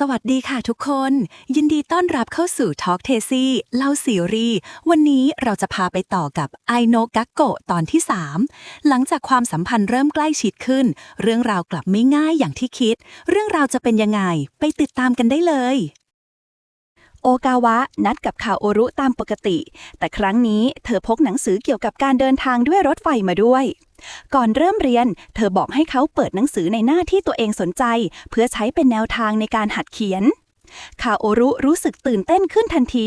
สวัสดีค่ะทุกคน ยินดีต้อนรับเข้าสู่ Talk t a s y เล่าซีรีส์วันนี้เราจะพาไปต่อกับ I know g a k o ตอนที่ 3 หลังจากความสัมพันธ์เริ่มใกล้ชิดขึ้น เรื่องราวกลับไม่ง่ายอย่างที่คิด เรื่องราวจะเป็นยังไง ไปติดตามกันได้เลย โอกาวะนัดกับคาโอรุตามปกติ แต่ครั้งนี้เธอพกหนังสือเกี่ยวกับการเดินทางด้วยรถไฟมาด้วย ก่อนเริ่มเรียน เธอบอกให้เขาเปิดหนังสือในหน้าที่ตัวเองสนใจ เพื่อใช้เป็นแนวทางในการหัดเขียน คาโอรุรู้สึกตื่นเต้นขึ้นทันที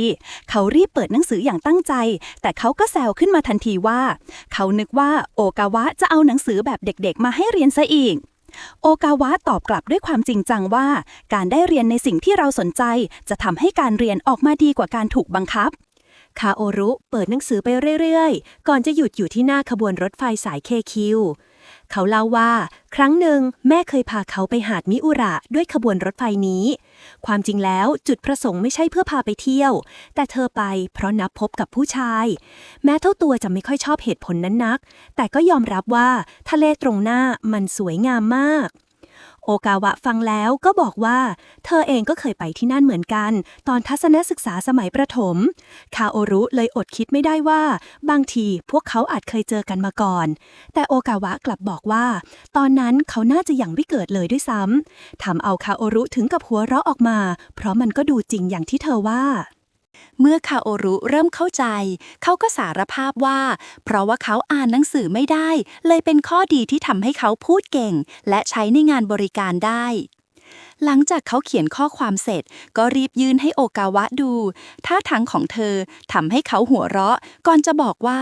เขารีบเปิดหนังสืออย่างตั้งใจ แต่เขาก็แซวขึ้นมาทันทีว่า เขานึกว่าโอกาวะจะเอาหนังสือแบบเด็กๆ มาให้เรียนซะอีก โอกาวะตอบกลับด้วยความจริงจังว่า การได้เรียนในสิ่งที่เราสนใจ จะทำให้การเรียนออกมาดีกว่าการถูกบังคับ คาโอรุเปิดหนังสือไปเรื่อยๆ ก่อนจะหยุดอยู่ที่หน้าขบวนรถไฟสายเคคิวเขาเล่าว่า ครั้งหนึ่งแม่เคยพาเขาไปหาดมิอุระด้วยขบวนรถไฟนี้ ความจริงแล้วจุดประสงค์ไม่ใช่เพื่อพาไปเที่ยว แต่เธอไปเพราะนับพบกับผู้ชาย แม้เท่าตัวจะไม่ค่อยชอบเหตุผลนั้นนัก แต่ก็ยอมรับว่าทะเลตรงหน้ามันสวยงามมาก โอกาวะฟังแล้วก็บอกว่า เธอเองก็เคยไปที่นั่นเหมือนกัน ตอนทัศนศึกษาสมัยประถม คาโอรุเลยอดคิดไม่ได้ว่า บางทีพวกเขาอาจเคยเจอกันมาก่อน แต่โอกาวะกลับบอกว่า ตอนนั้นเขาน่าจะยังไม่เกิดเลยด้วยซ้ำทำเอาคาโอรุถึงกับหัวเราะออกมา เพราะมันก็ดูจริงอย่างที่เธอว่า เมื่อคาโอรุเริ่มเข้าใจ เขาก็สารภาพว่า เพราะว่าเขาอ่านหนังสือไม่ได้ เลยเป็นข้อดีที่ทำให้เขาพูดเก่ง และใช้ในงานบริการได้หลังจากเขาเขียนข้อความเสร็จ ก็รีบยื่นให้โอกาวะดู ท่าทางของเธอทำให้เขาหัวเราะ ก่อนจะบอกว่า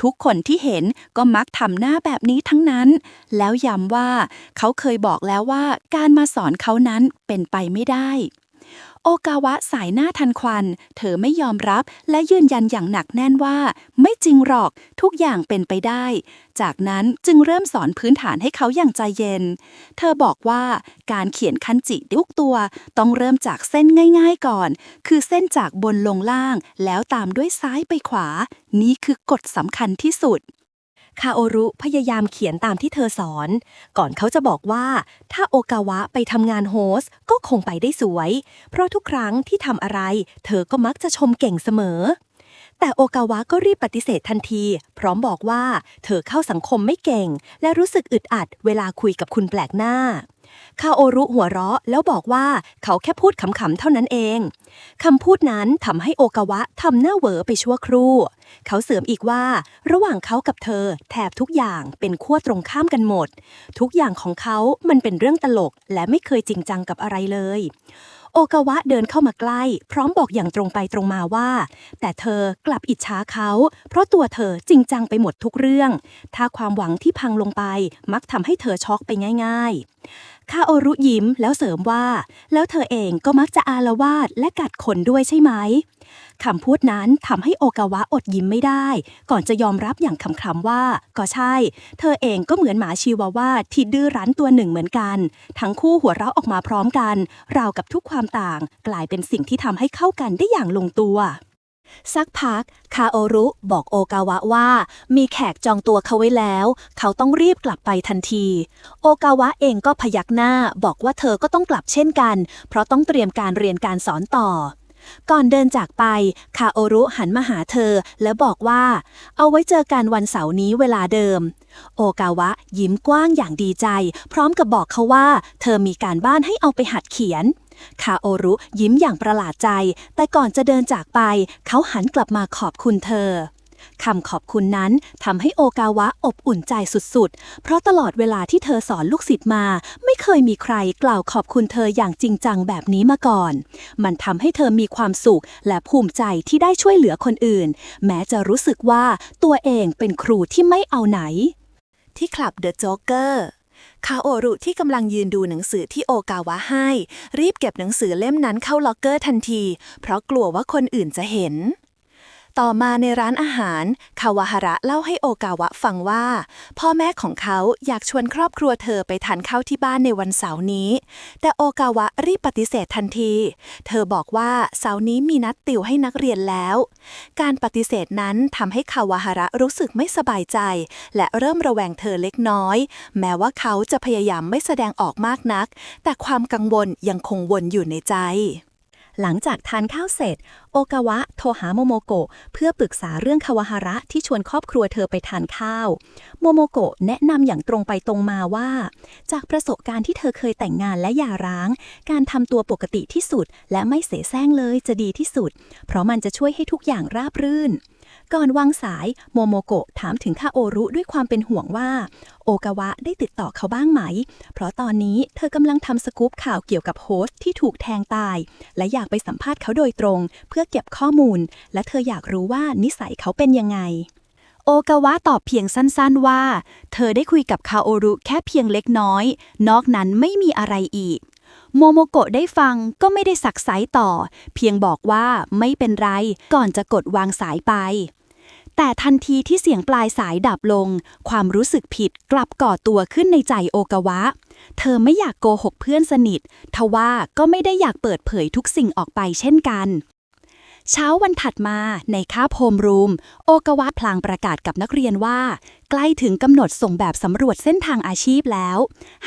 ทุกคนที่เห็นก็มักทำหน้าแบบนี้ทั้งนั้น แล้วย้ำว่า เขาเคยบอกแล้วว่าการมาสอนเขานั้นเป็นไปไม่ได้ โอกาวะสายหน้าทันควัน เธอไม่ยอมรับและยืนยันอย่างหนักแน่นว่า ไม่จริงหรอกทุกอย่างเป็นไปได้ จากนั้นจึงเริ่มสอนพื้นฐานให้เขาอย่างใจเย็น เธอบอกว่าการเขียนคันจิทุกตัวต้องเริ่มจากเส้นง่ายๆก่อน คือเส้นจากบนลงล่าง แล้วตามด้วยซ้ายไปขวา นี่คือกฎสำคัญที่สุด คาโอรุพยายามเขียนตามที่เธอสอน ก่อนเขาจะบอกว่า ถ้าโอกาวะไปทำงานโฮสก็คงไปได้สวย เพราะทุกครั้งที่ทำอะไร เธอก็มักจะชมเก่งเสมอ แต่โอกาวะก็รีบปฏิเสธทันที พร้อมบอกว่า เธอเข้าสังคมไม่เก่ง และรู้สึกอึดอัดเวลาคุยกับคุณแปลกหน้า คาโอรุหัวเราะแล้วบอกว่าเขาแค่พูดขำๆเท่านั้นเอง คำพูดนั้นทำให้โอกาวะทำหน้าเหวอไปชั่วครู่ เขาเสริมอีกว่า ระหว่างเขากับเธอแทบทุกอย่างเป็นขั้วตรงข้ามกันหมด ทุกอย่างของเขามันเป็นเรื่องตลกและไม่เคยจริงจังกับอะไรเลย โอกาวะเดินเข้ามาใกล้ พร้อมบอกอย่างตรงไปตรงมาว่า แต่เธอกลับอิจฉาเขา เพราะตัวเธอจริงจังไปหมดทุกเรื่อง ถ้าความหวังที่พังลงไปมักทำให้เธอช็อกไปง่าย ๆคาโอรุยิ้มแล้วเสริมว่า แล้วเธอเองก็มักจะอาละวาดและกัดคนด้วยใช่ไหมคำพูดนั้นทำให้โอกาวะอดยิ้มไม่ได้ ก่อนจะยอมรับอย่างคำๆว่า ก็ใช่ เธอเองก็เหมือนหมาชิวาว่าที่ดื้อรั้นตัวหนึ่งเหมือนกัน ทั้งคู่หัวเราะออกมาพร้อมกัน ราวกับทุกความต่าง กลายเป็นสิ่งที่ทำให้เข้ากันได้อย่างลงตัว สักพัก คาโอรุบอกโอกาวะว่า มีแขกจองตัวเขาไว้แล้ว เขาต้องรีบกลับไปทันที โอกาวะเองก็พยักหน้าบอกว่าเธอก็ต้องกลับเช่นกัน เพราะต้องเตรียมการเรียนการสอนต่อ ก่อนเดินจากไป คาโอรุหันมาหาเธอ แล้วบอกว่า เอาไว้เจอกันวันเสาร์นี้เวลาเดิม โอกาวะยิ้มกว้างอย่างดีใจ พร้อมกับบอกเขาว่า เธอมีการบ้านให้เอาไปหัดเขียน คาโอรุยิ้มอย่างประหลาดใจ แต่ก่อนจะเดินจากไป เขาหันกลับมาขอบคุณเธอคำขอบคุณนั้นทำให้โอกาวะอบอุ่นใจสุดๆ เพราะตลอดเวลาที่เธอสอนลูกศิษย์มา ไม่เคยมีใครกล่าวขอบคุณเธออย่างจริงจังแบบนี้มาก่อน มันทำให้เธอมีความสุขและภูมิใจที่ได้ช่วยเหลือคนอื่น แม้จะรู้สึกว่าตัวเองเป็นครูที่ไม่เอาไหน ที่คลับเดอะโจ๊กเกอร์ คาโอรุที่กำลังยืนดูหนังสือที่โอกาวะให้ รีบเก็บหนังสือเล่มนั้นเข้าล็อกเกอร์ทันที เพราะกลัวว่าคนอื่นจะเห็น ต่อมาในร้านอาหาร คาวาฮาระเล่าให้โอกาวะฟังว่า พ่อแม่ของเขาอยากชวนครอบครัวเธอไปทานข้าวที่บ้านในวันเสาร์นี้ แต่โอกาวะรีบปฏิเสธทันที เธอบอกว่าเสาร์นี้มีนัดติวให้นักเรียนแล้ว การปฏิเสธนั้นทำให้คาวาฮาระรู้สึกไม่สบายใจ และเริ่มระแวงเธอเล็กน้อย แม้ว่าเขาจะพยายามไม่แสดงออกมากนัก แต่ความกังวลยังคงวนอยู่ในใจ หลังจากทานข้าวเสร็จ โอกาวะโทรหาโมโมโกะเพื่อปรึกษาเรื่องคาวาฮาระที่ชวนครอบครัวเธอไปทานข้าว โมโมโกะแนะนำอย่างตรงไปตรงมาว่า จากประสบการณ์ที่เธอเคยแต่งงานและหย่าร้าง การทำตัวปกติที่สุด และไม่เสแสร้งเลยจะดีที่สุด เพราะมันจะช่วยให้ทุกอย่างราบรื่น ก่อนวางสายโมโมโกะถามถึงคาโอรุด้วยความเป็นห่วงว่า โอกาวะได้ติดต่อเขาบ้างไหม เพราะตอนนี้เธอกำลังทำสกู๊ปข่าวเกี่ยวกับโฮสต์ที่ถูกแทงตาย และอยากไปสัมภาษณ์เขาโดยตรง เพื่อเก็บข้อมูล และเธออยากรู้ว่านิสัยเขาเป็นยังไงโอกาวะตอบเพียงสั้นๆว่า เธอได้คุยกับคาโอรุแค่เพียงเล็กน้อย นอกนั้นไม่มีอะไรอีก โมโมโกะได้ฟังก็ไม่ได้สักไซต่อ เพียงบอกว่าไม่เป็นไรก่อนจะกดวางสายไป แต่ทันทีที่เสียงปลายสายดับลง ความรู้สึกผิดกลับก่อตัวขึ้นในใจโอกาวะ เธอไม่อยากโกหกเพื่อนสนิท ทว่าก็ไม่ได้อยากเปิดเผยทุกสิ่งออกไปเช่นกัน เช้าวันถัดมาในคาบโฮมรูม โอกาวะพลางประกาศกับนักเรียนว่า ใกล้ถึงกำหนดส่งแบบสำรวจเส้นทางอาชีพแล้ว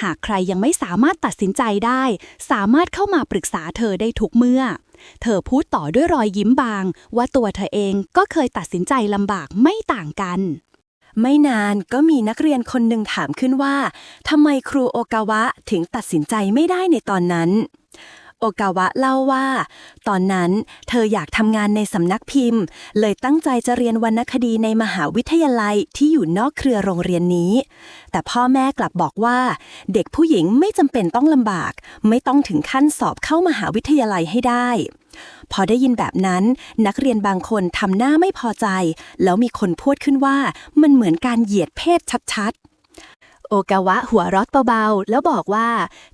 หากใครยังไม่สามารถตัดสินใจได้ สามารถเข้ามาปรึกษาเธอได้ทุกเมื่อ เธอพูดต่อด้วยรอยยิ้มบาง ว่าตัวเธอเองก็เคยตัดสินใจลำบากไม่ต่างกันไม่นานก็มีนักเรียนคนหนึ่งถามขึ้นว่าทำไมครูโอกาวะถึงตัดสินใจไม่ได้ในตอนนั้น โอกาวะเล่าว่า ตอนนั้นเธออยากทำงานในสำนักพิมพ์ เลยตั้งใจจะเรียนวรรณคดีในมหาวิทยาลัยที่อยู่นอกเครือโรงเรียนนี้ แต่พ่อแม่กลับบอกว่า เด็กผู้หญิงไม่จำเป็นต้องลำบาก ไม่ต้องถึงขั้นสอบเข้ามหาวิทยาลัยให้ได้ พอได้ยินแบบนั้น นักเรียนบางคนทำหน้าไม่พอใจ แล้วมีคนพูดขึ้นว่ามันเหมือนการเหยียดเพศชัดๆ โอกาวะหัวเรอดเบาๆ แล้วบอกว่า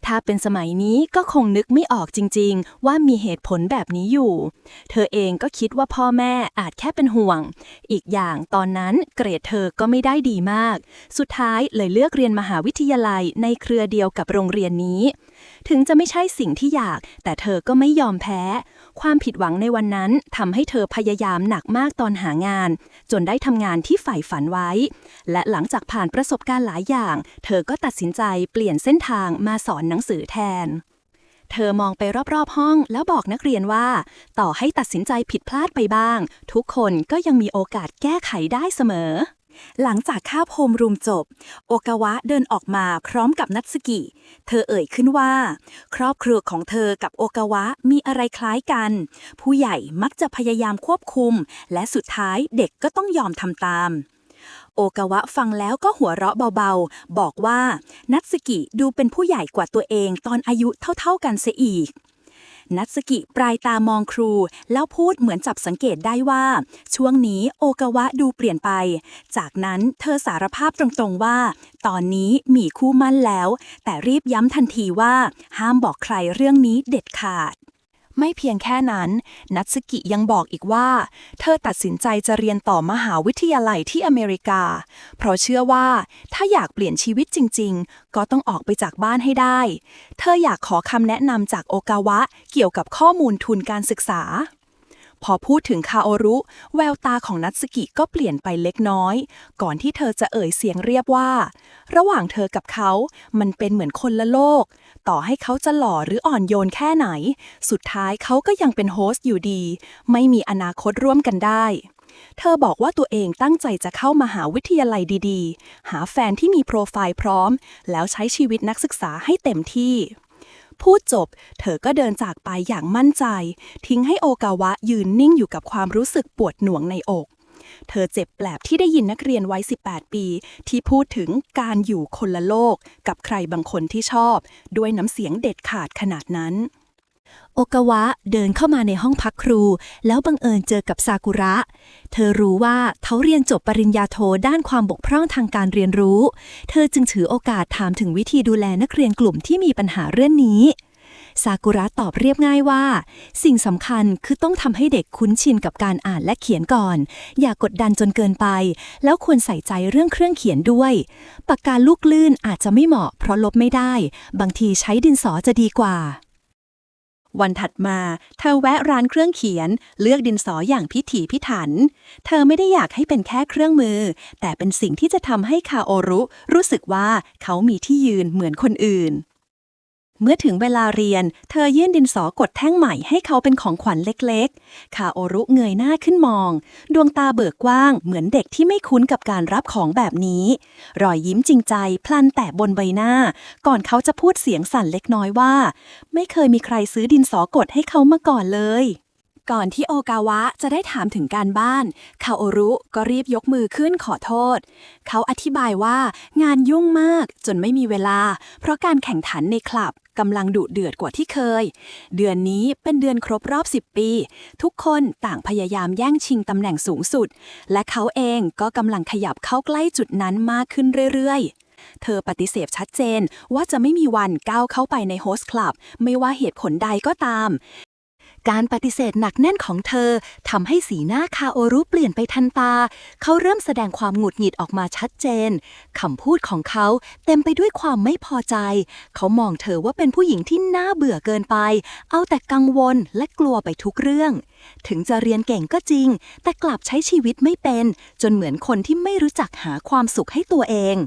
ถ้าเป็นสมัยนี้ก็คงนึกไม่ออกจริง ๆ ว่ามีเหตุผลแบบนี้อยู่ เธอเองก็คิดว่าพ่อแม่อาจแค่เป็นห่วง อีกอย่างตอนนั้นเกรดเธอก็ไม่ได้ดีมาก สุดท้ายเลยเลือกเรียนมหาวิทยาลัยในเครือเดียวกับโรงเรียนนี้ ถึงจะไม่ใช่สิ่งที่อยาก แต่เธอก็ไม่ยอมแพ้ ความผิดหวังในวันนั้นทำให้เธอพยายามหนักมากตอนหางาน จนได้ทำงานที่ใฝ่ฝันไว้ และหลังจากผ่านประสบการณ์หลายอย่าง เธอก็ตัดสินใจเปลี่ยนเส้นทางมาสอนหนังสือแทนเธอมองไปรอบๆห้องแล้วบอกนักเรียนว่า ต่อให้ตัดสินใจผิดพลาดไปบ้าง ทุกคนก็ยังมีโอกาสแก้ไขได้เสมอ หลังจากข้าวโฮมรูมจบ โอกาวะเดินออกมาพร้อมกับนัตสกิ เธอเอ่ยขึ้นว่า ครอบครัวของเธอกับโอกาวะมีอะไรคล้ายกัน ผู้ใหญ่มักจะพยายามควบคุม และสุดท้ายเด็กก็ต้องยอมทำตาม โอกาวะฟังแล้วก็หัวเราะเบาๆ บอกว่า นัตสกิดูเป็นผู้ใหญ่กว่าตัวเองตอนอายุเท่าๆกันเสียอีก นัตสกิปลายตามองครู แล้วพูดเหมือนจับสังเกตได้ว่า ช่วงนี้โอกาวะดูเปลี่ยนไป จากนั้นเธอสารภาพตรงๆว่า ตอนนี้มีคู่มั่นแล้ว แต่รีบย้ำทันทีว่า ห้ามบอกใครเรื่องนี้เด็ดขาด ไม่เพียงแค่นั้น นัตสกิยังบอกอีกว่า เธอตัดสินใจจะเรียนต่อมหาวิทยาลัยที่อเมริกา เพราะเชื่อว่าถ้าอยากเปลี่ยนชีวิตจริง ๆ ก็ต้องออกไปจากบ้านให้ได้ เธออยากขอคำแนะนำจากโอกาวะเกี่ยวกับข้อมูลทุนการศึกษา พอพูดถึงคาโอรุ แววตาของนัตสกิก็เปลี่ยนไปเล็กน้อย ก่อนที่เธอจะเอ่ยเสียงเรียบว่า ระหว่างเธอกับเขา มันเป็นเหมือนคนละโลก ต่อให้เขาจะหล่อหรืออ่อนโยนแค่ไหน สุดท้ายเขาก็ยังเป็นโฮสต์อยู่ดี ไม่มีอนาคตร่วมกันได้ เธอบอกว่าตัวเองตั้งใจจะเข้ามาหาวิทยาลัยดีๆ หาแฟนที่มีโปรไฟล์พร้อม แล้วใช้ชีวิตนักศึกษาให้เต็มที่ พูดจบ เธอก็เดินจากไปอย่างมั่นใจ ทิ้งให้โอกาวะยืนนิ่งอยู่กับความรู้สึกปวดหน่วงในอก เธอเจ็บแปลบที่ได้ยินนักเรียนวัย 18 ปี ที่พูดถึงการอยู่คนละโลก กับใครบางคนที่ชอบ ด้วยน้ำเสียงเด็ดขาดขนาดนั้น โอกาวะเดินเข้ามาในห้องพักครู แล้วบังเอิญเจอกับซากุระ เธอรู้ว่าเขาเรียนจบปริญญาโทด้านความบกพร่องทางการเรียนรู้ เธอจึงถือโอกาสถามถึงวิธีดูแลนักเรียนกลุ่มที่มีปัญหาเรื่องนี้ ซากุระตอบเรียบง่ายว่า สิ่งสำคัญคือต้องทำให้เด็กคุ้นชินกับการอ่านและเขียนก่อน อย่ากดดันจนเกินไป แล้วควรใส่ใจเรื่องเครื่องเขียนด้วย ปากกาลูกลื่นอาจจะไม่เหมาะเพราะลบไม่ได้ บางทีใช้ดินสอจะดีกว่า วันถัดมา เธอแวะร้านเครื่องเขียน เลือกดินสออย่างพิถีพิถัน เธอไม่ได้อยากให้เป็นแค่เครื่องมือ แต่เป็นสิ่งที่จะทำให้คาโอรุ รู้สึกว่าเขามีที่ยืนเหมือนคนอื่น เมื่อถึงเวลาเรียน เธอยื่นดินสอกดแท่งใหม่ให้เขาเป็นของขวัญเล็กๆ คาโอรุเงยหน้าขึ้นมอง ดวงตาเบิกกว้าง เหมือนเด็กที่ไม่คุ้นกับการรับของแบบนี้ รอยยิ้มจริงใจ พลันแตะบนใบหน้า ก่อนเขาจะพูดเสียงสั่นเล็กน้อยว่า ไม่เคยมีใครซื้อดินสอกดให้เขามาก่อนเลยก่อนที่โอกาวะจะได้ถามถึงการบ้าน คาโอรุก็รีบยกมือขึ้นขอโทษ เขาอธิบายว่างานยุ่งมากจนไม่มีเวลา เพราะการแข่งขันในคลับ กำลังดุเดือดกว่าที่เคย เดือนนี้เป็นเดือนครบรอบ 10 ปี ทุกคนต่างพยายามแย่งชิงตำแหน่งสูงสุด และเขาเองก็กำลังขยับเข้าใกล้จุดนั้นมากขึ้นเรื่อยๆเธอปฏิเสธชัดเจนว่าจะไม่มีวันก้าวเข้าไปในโฮสต์คลับ ไม่ว่าเหตุผลใดก็ตาม การปฏิเสธหนักแน่นของเธอทำให้สีหน้าคาโอรุเปลี่ยนไปทันตา เขาเริ่มแสดงความหงุดหงิดออกมาชัดเจนคำพูดของเขาเต็มไปด้วยความไม่พอใจ เขามองเธอว่าเป็นผู้หญิงที่น่าเบื่อเกินไป เอาแต่กังวลและกลัวไปทุกเรื่อง ถึงจะเรียนเก่งก็จริง แต่กลับใช้ชีวิตไม่เป็น จนเหมือนคนที่ไม่รู้จักหาความสุขให้ตัวเอง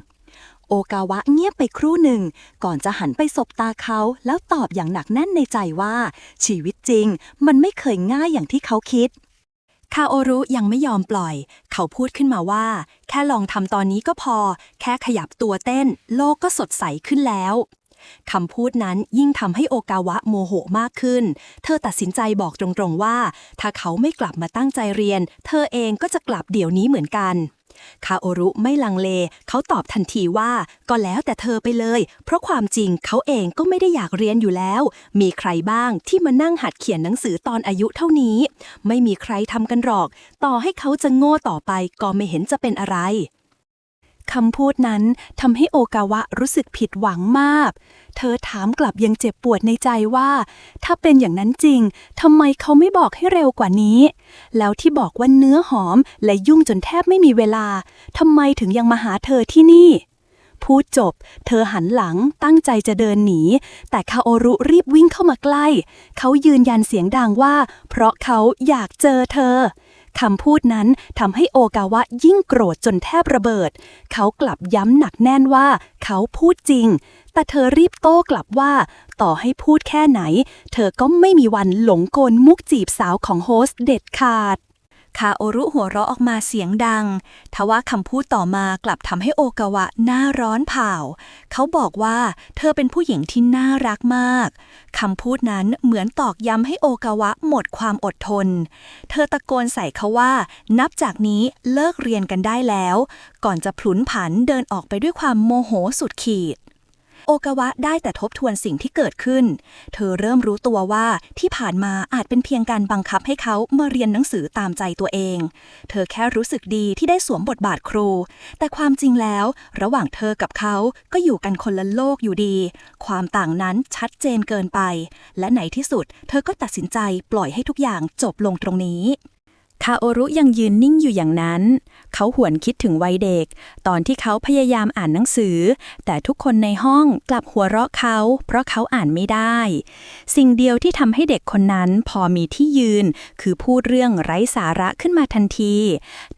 โอกาวะเงียบไปครู่หนึ่ง ก่อนจะหันไปสบตาเขาแล้วตอบอย่างหนักแน่นในใจว่า ชีวิตจริง มันไม่เคยง่ายอย่างที่เขาคิด คาโอรุยังไม่ยอมปล่อย เขาพูดขึ้นมาว่า แค่ลองทำตอนนี้ก็พอ แค่ขยับตัวเต้น โลกก็สดใสขึ้นแล้วคำพูดนั้นยิ่งทำให้โอกาวะโมโหมากขึ้น เธอตัดสินใจบอกตรงๆว่า ถ้าเขาไม่กลับมาตั้งใจเรียน เธอเองก็จะกลับเดี๋ยวนี้เหมือนกัน คาโอรุไม่ลังเล เขาตอบทันทีว่า ก็แล้วแต่เธอไปเลย เพราะความจริงเขาเองก็ไม่ได้อยากเรียนอยู่แล้ว มีใครบ้างที่มานั่งหัดเขียนหนังสือตอนอายุเท่านี้ ไม่มีใครทำกันหรอก ต่อให้เขาจะโง่ต่อไปก็ไม่เห็นจะเป็นอะไร คำพูดนั้นทำให้โอกาวะรู้สึกผิดหวังมาก เธอถามกลับยังเจ็บปวดในใจว่า ถ้าเป็นอย่างนั้นจริงทำไมเขาไม่บอกให้เร็วกว่านี้ แล้วที่บอกว่าเนื้อหอมและยุ่งจนแทบไม่มีเวลาทำไมถึงยังมาหาเธอที่นี่ พูดจบ เธอหันหลังตั้งใจจะเดินหนี แต่คาโอรุรีบวิ่งเข้ามาใกล้ เขายืนยันเสียงดังว่า เพราะเขาอยากเจอเธอ คำพูดนั้นทำให้โอกาวะยิ่งโกรธจนแทบระเบิด เขากลับย้ำหนักแน่นว่าเขาพูดจริง แต่เธอรีบโต้กลับว่า ต่อให้พูดแค่ไหน เธอก็ไม่มีวันหลงกลมุกจีบสาวของโฮสเด็ดขาด คาโอรุหัวเราะออกมาเสียงดัง ทว่าคำพูดต่อมากลับทำให้โอกาวะหน้าร้อนเผาเขาบอกว่าเธอเป็นผู้หญิงที่น่ารักมากคำพูดนั้นเหมือนตอกย้ำให้โอกาวะหมดความอดทน เธอตะโกนใส่เขาว่า นับจากนี้เลิกเรียนกันได้แล้ว ก่อนจะพลุนผันเดินออกไปด้วยความโมโหสุดขีด โอกาวะได้แต่ทบทวนสิ่งที่เกิดขึ้น เธอเริ่มรู้ตัวว่าที่ผ่านมาอาจเป็นเพียงการบังคับให้เขามาเรียนหนังสือตามใจตัวเอง เธอแค่รู้สึกดีที่ได้สวมบทบาทครู แต่ความจริงแล้ว ระหว่างเธอกับเขาก็อยู่กันคนละโลกอยู่ดี ความต่างนั้นชัดเจนเกินไป และในที่สุด เธอก็ตัดสินใจปล่อยให้ทุกอย่างจบลงตรงนี้ คาโอรุยังยืนนิ่งอยู่อย่างนั้น เขาหวนคิดถึงวัยเด็ก ตอนที่เขาพยายามอ่านหนังสือ แต่ทุกคนในห้องกลับหัวเราะเขา เพราะเขาอ่านไม่ได้ สิ่งเดียวที่ทำให้เด็กคนนั้นพอมีที่ยืน คือพูดเรื่องไร้สาระขึ้นมาทันที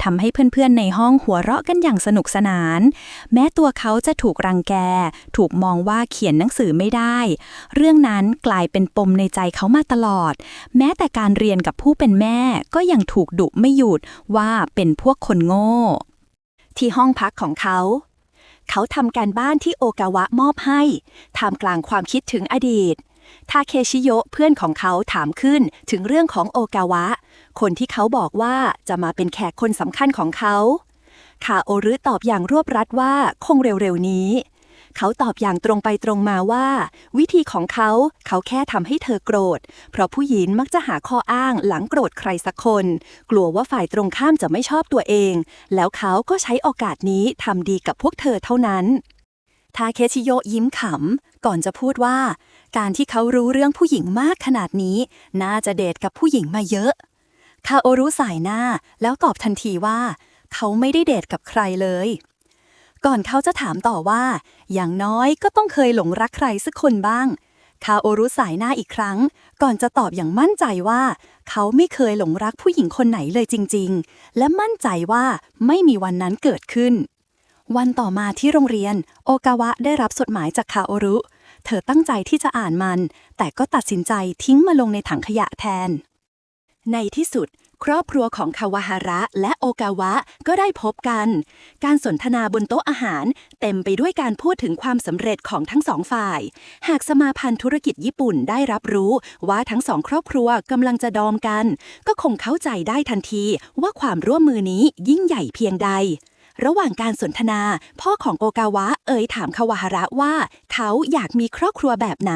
ทำให้เพื่อนๆในห้องหัวเราะกันอย่างสนุกสนาน แม้ตัวเขาจะถูกรังแก ถูกมองว่าเขียนหนังสือไม่ได้ เรื่องนั้นกลายเป็นปมในใจเขามาตลอด แม้แต่การเรียนกับผู้เป็นแม่ก็ยังถูกดุไม่หยุดว่าเป็นพวกคนโง่ ที่ห้องพักของเขา เขาทำการบ้านที่โอกาวะมอบให้ท่ามกลางความคิดถึงอดีตทาเคชิโยเพื่อนของเขาถามขึ้นถึงเรื่องของโอกาวะ คนที่เขาบอกว่าจะมาเป็นแขกคนสำคัญของเขาคาโอรุตอบอย่างรวบรัดว่าคงเร็วๆนี้ เขาตอบอย่างตรงไปตรงมาว่า วิธีของเขาเขาแค่ทำให้เธอโกรธ เพราะผู้หญิงมักจะหาข้ออ้างหลังโกรธใครสักคน กลัวว่าฝ่ายตรงข้ามจะไม่ชอบตัวเอง แล้วเขาก็ใช้โอกาสนี้ทำดีกับพวกเธอเท่านั้นทาเคชิโยยิ้มขำ ก่อนจะพูดว่า การที่เขารู้เรื่องผู้หญิงมากขนาดนี้ น่าจะเดทกับผู้หญิงมาเยอะ คาโอรุสายหน้าแล้วตอบทันทีว่า เขาไม่ได้เดทกับใครเลย ก่อนเขาจะถามต่อว่า อย่างน้อยก็ต้องเคยหลงรักใครสักคนบ้าง คาโอรุสายหน้าอีกครั้ง ก่อนจะตอบอย่างมั่นใจว่า เขาไม่เคยหลงรักผู้หญิงคนไหนเลยจริง ๆ และมั่นใจว่าไม่มีวันนั้นเกิดขึ้น วันต่อมาที่โรงเรียน โอกาวะได้รับจดหมายจากคาโอรุ เธอตั้งใจที่จะอ่านมัน แต่ก็ตัดสินใจทิ้งมาลงในถังขยะแทน ในที่สุด ครอบครัวของคาวาฮาระและโอกาวะก็ได้พบกัน การสนทนาบนโต๊ะอาหาร เต็มไปด้วยการพูดถึงความสำเร็จของทั้งสองฝ่าย หากสมาพันธ์ธุรกิจญี่ปุ่นได้รับรู้ว่าทั้งสองครอบครัวกำลังจะดอมกัน ก็คงเข้าใจได้ทันทีว่าความร่วมมือนี้ยิ่งใหญ่เพียงใด ระหว่างการสนทนา พ่อของโอกาวะเอ่ยถามคาวาฮาระว่า เขาอยากมีครอบครัวแบบไหน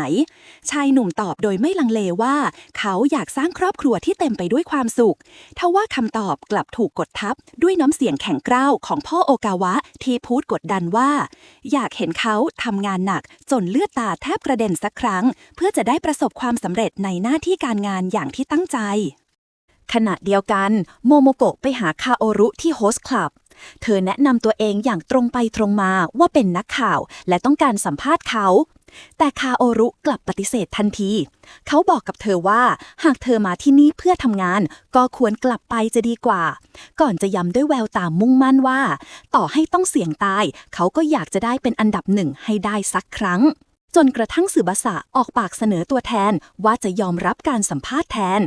ชายหนุ่มตอบโดยไม่ลังเลว่า เขาอยากสร้างครอบครัวที่เต็มไปด้วยความสุขทว่าคำตอบกลับถูกกดทับด้วยน้ำเสียงแข็งกร้าวของพ่อโอกาวะที่พูดกดดันว่า อยากเห็นเขาทำงานหนักจนเลือดตาแทบกระเด็นสักครั้ง เพื่อจะได้ประสบความสำเร็จในหน้าที่การงานอย่างที่ตั้งใจขณะเดียวกัน โมโมโกะไปหาคาโอรุที่โฮสต์คลับ เธอแนะนำตัวเองอย่างตรงไปตรงมาว่าเป็นนักข่าว และต้องการสัมภาษณ์เขา แต่คาโอรุกลับปฏิเสธทันที เขาบอกกับเธอว่า หากเธอมาที่นี่เพื่อทำงาน ก็ควรกลับไปจะดีกว่า ก่อนจะย้ำด้วยแววตามุ่งมั่นว่า ต่อให้ต้องเสี่ยงตาย เขาก็อยากจะได้เป็นอันดับหนึ่งให้ได้สักครั้ง จนกระทั่งสื่อบาษะออกปากเสนอตัวแทนว่าจะยอมรับการสัมภาษณ์แทน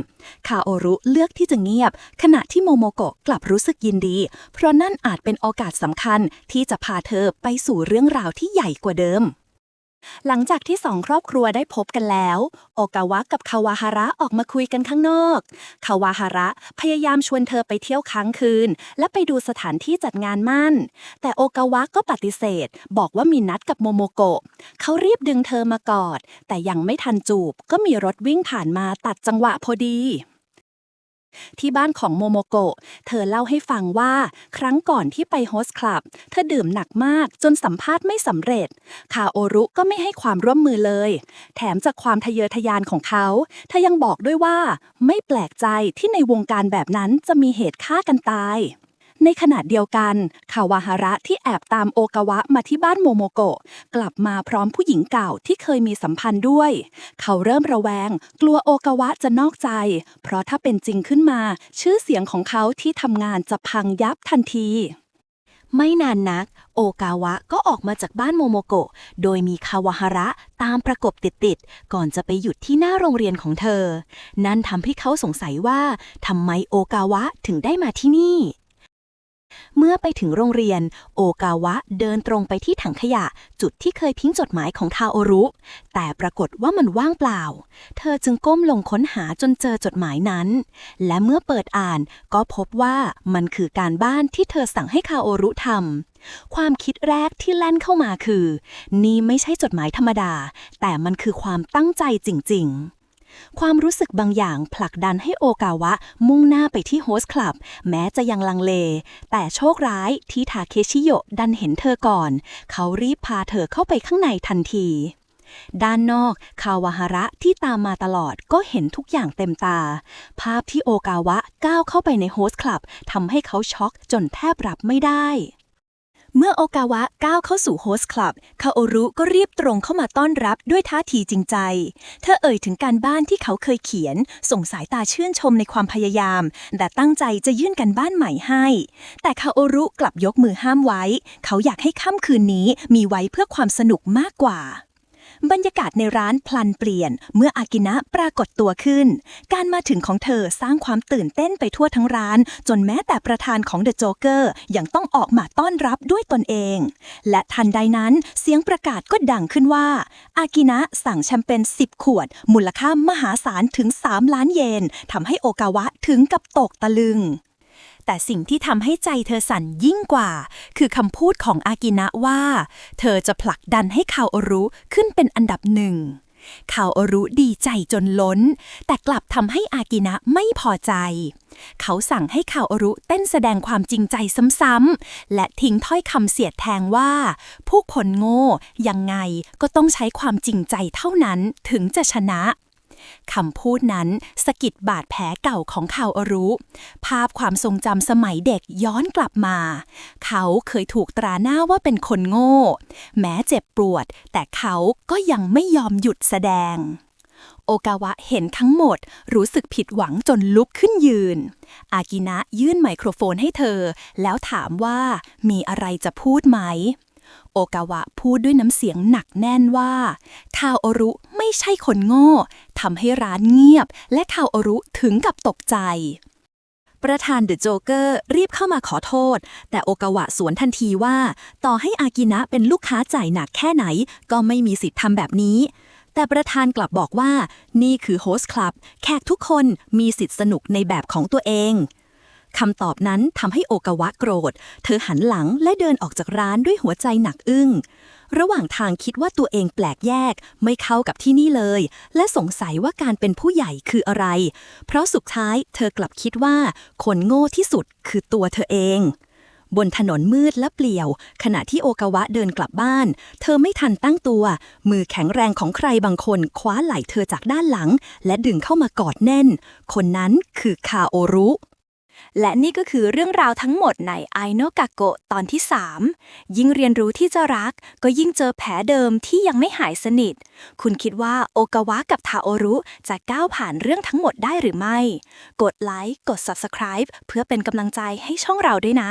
คาโอรุเลือกที่จะเงียบ ขณะที่โมโมโกะกลับรู้สึกยินดี เพราะนั่นอาจเป็นโอกาสสำคัญที่จะพาเธอไปสู่เรื่องราวที่ใหญ่กว่าเดิม หลังจากที่สองครอบครัวได้พบกันแล้ว โอกาวะกับคาวาฮาระออกมาคุยกันข้างนอก คาวาฮาระพยายามชวนเธอไปเที่ยวค้างคืน และไปดูสถานที่จัดงานมั่น แต่โอกาวะก็ปฏิเสธ บอกว่ามีนัดกับโมโมโกะ เขารีบดึงเธอมากอด แต่ยังไม่ทันจูบก็มีรถวิ่งผ่านมาตัดจังหวะพอดี ที่บ้านของโมโมโกะ เธอเล่าให้ฟังว่า ครั้งก่อนที่ไปโฮสคลับ เธอดื่มหนักมากจนสัมภาษณ์ไม่สำเร็จ คาโอรุก็ไม่ให้ความร่วมมือเลย แถมจากความทะเยอทะยานของเขา เธอยังบอกด้วยว่า ไม่แปลกใจที่ในวงการแบบนั้นจะมีเหตุฆ่ากันตาย ในขณะเดียวกันคาวาฮาระที่แอบตามโอกาวะมาที่บ้านโมโมโกะกลับมาพร้อมผู้หญิงเก่าที่เคยมีสัมพันธ์ด้วย เขาเริ่มระแวง กลัวโอกาวะจะนอกใจ เพราะถ้าเป็นจริงขึ้นมา ชื่อเสียงของเขาที่ทำงานจะพังยับทันทีไม่นานนัก โอกาวะก็ออกมาจากบ้านโมโมโกะ โดยมีคาวาฮาระตามประกบติดๆ ก่อนจะไปหยุดที่หน้าโรงเรียนของเธอ นั่นทำให้เขาสงสัยว่าทำไมโอกาวะถึงได้มาที่นี่ เมื่อไปถึงโรงเรียน โอกาวะเดินตรงไปที่ถังขยะ จุดที่เคยทิ้งจดหมายของทาโอรุ แต่ปรากฏว่ามันว่างเปล่า เธอจึงก้มลงค้นหาจนเจอจดหมายนั้น และเมื่อเปิดอ่านก็พบว่ามันคือการบ้านที่เธอสั่งให้คาโอรุทำความคิดแรกที่แล่นเข้ามาคือ นี่ไม่ใช่จดหมายธรรมดา แต่มันคือความตั้งใจจริง ๆ ความรู้สึกบางอย่างผลักดันให้โอกาวะมุ่งหน้าไปที่โฮสต์คลับ แม้จะยังลังเล แต่โชคร้ายที่ทาเคชิโยดันเห็นเธอก่อน เขารีบพาเธอเข้าไปข้างในทันที ด้านนอกคาวาฮาระที่ตามมาตลอดก็เห็นทุกอย่างเต็มตา ภาพที่โอกาวะก้าวเข้าไปในโฮสต์คลับทำให้เขาช็อกจนแทบรับไม่ได้ เมื่อโอกาวะก้าวเข้าสู่โฮสต์คลับ คาโอรุก็รีบตรงเข้ามาต้อนรับด้วยท่าทีจริงใจ เธอเอ่ยถึงการบ้านที่เขาเคยเขียน ส่งสายตาชื่นชมในความพยายาม แต่ตั้งใจจะยื่นกันบ้านใหม่ให้ แต่คาโอรุกลับยกมือห้ามไว้ เขาอยากให้ค่ำคืนนี้มีไว้เพื่อความสนุกมากกว่า บรรยากาศในร้านพลันเปลี่ยน เมื่ออากินะปรากฏตัวขึ้น การมาถึงของเธอสร้างความตื่นเต้นไปทั่วทั้งร้าน จนแม้แต่ประธานของเดอะโจเกอร์ยังต้องออกมาต้อนรับด้วยตนเอง และทันใดนั้นเสียงประกาศก็ดังขึ้นว่า อากินะสั่งแชมเปญ10 ขวด มูลค่ามหาศาลถึง 3 ล้านเยนทำให้โอกาวะถึงกับตกตะลึง แต่สิ่งที่ทำให้ใจเธอสั่นยิ่งกว่า คือคำพูดของอากินะว่า เธอจะผลักดันให้คาโอรุขึ้นเป็นอันดับหนึ่งคาโอรุดีใจจนล้น แต่กลับทำให้อากินะไม่พอใจ เขาสั่งให้คาโอรุเต้นแสดงความจริงใจซ้ำๆ และทิ้งถ้อยคำเสียดแทงว่า ผู้คนโง่ยังไงก็ต้องใช้ความจริงใจเท่านั้นถึงจะชนะ คำพูดนั้นสะกิดบาดแผลเก่าของคาโอรุภาพความทรงจำสมัยเด็กย้อนกลับมา เขาเคยถูกตราหน้าว่าเป็นคนโง่ แม้เจ็บปวด แต่เขาก็ยังไม่ยอมหยุดแสดง โอกาวะเห็นทั้งหมด รู้สึกผิดหวังจนลุกขึ้นยืน อากินะยื่นไมโครโฟนให้เธอ แล้วถามว่ามีอะไรจะพูดไหม โอกาวะพูดด้วยน้ำเสียงหนักแน่นว่าคาโอรุไม่ใช่คนโง่ทำให้ร้านเงียบ และคาโอรุถึงกับตกใจ ประธานเดอะโจเกอร์รีบเข้ามาขอโทษ แต่โอกาวะสวนทันทีว่า ต่อให้อากินะเป็นลูกค้าจ่ายหนักแค่ไหน ก็ไม่มีสิทธิ์ทำแบบนี้ แต่ประธานกลับบอกว่า นี่คือโฮสต์คลับ แขกทุกคนมีสิทธิ์สนุกในแบบของตัวเอง คำตอบนั้นทำให้โอกาวะโกรธ เธอหันหลังและเดินออกจากร้านด้วยหัวใจหนักอึ้ง ระหว่างทางคิดว่าตัวเองแปลกแยก ไม่เข้ากับที่นี่เลย และสงสัยว่าการเป็นผู้ใหญ่คืออะไร เพราะสุดท้ายเธอกลับคิดว่าคนโง่ที่สุดคือตัวเธอเองบนถนนมืดและเปลี่ยว ขณะที่โอกาวะเดินกลับบ้าน เธอไม่ทันตั้งตัว มือแข็งแรงของใครบางคน คว้าไหล่เธอจากด้านหลัง และดึงเข้ามากอดแน่น คนนั้นคือคาโอรุ และนี่ก็คือเรื่องราวทั้งหมดในไอโนกาโกะตอนที่ 3 ยิ่งเรียนรู้ที่จะรัก ก็ยิ่งเจอแผลเดิมที่ยังไม่หายสนิท คุณคิดว่าโอกาวะกับทาโอรุจะก้าวผ่านเรื่องทั้งหมดได้หรือไม่ กดไลค์ กด Subscribe เพื่อเป็นกำลังใจให้ช่องเราด้วยนะ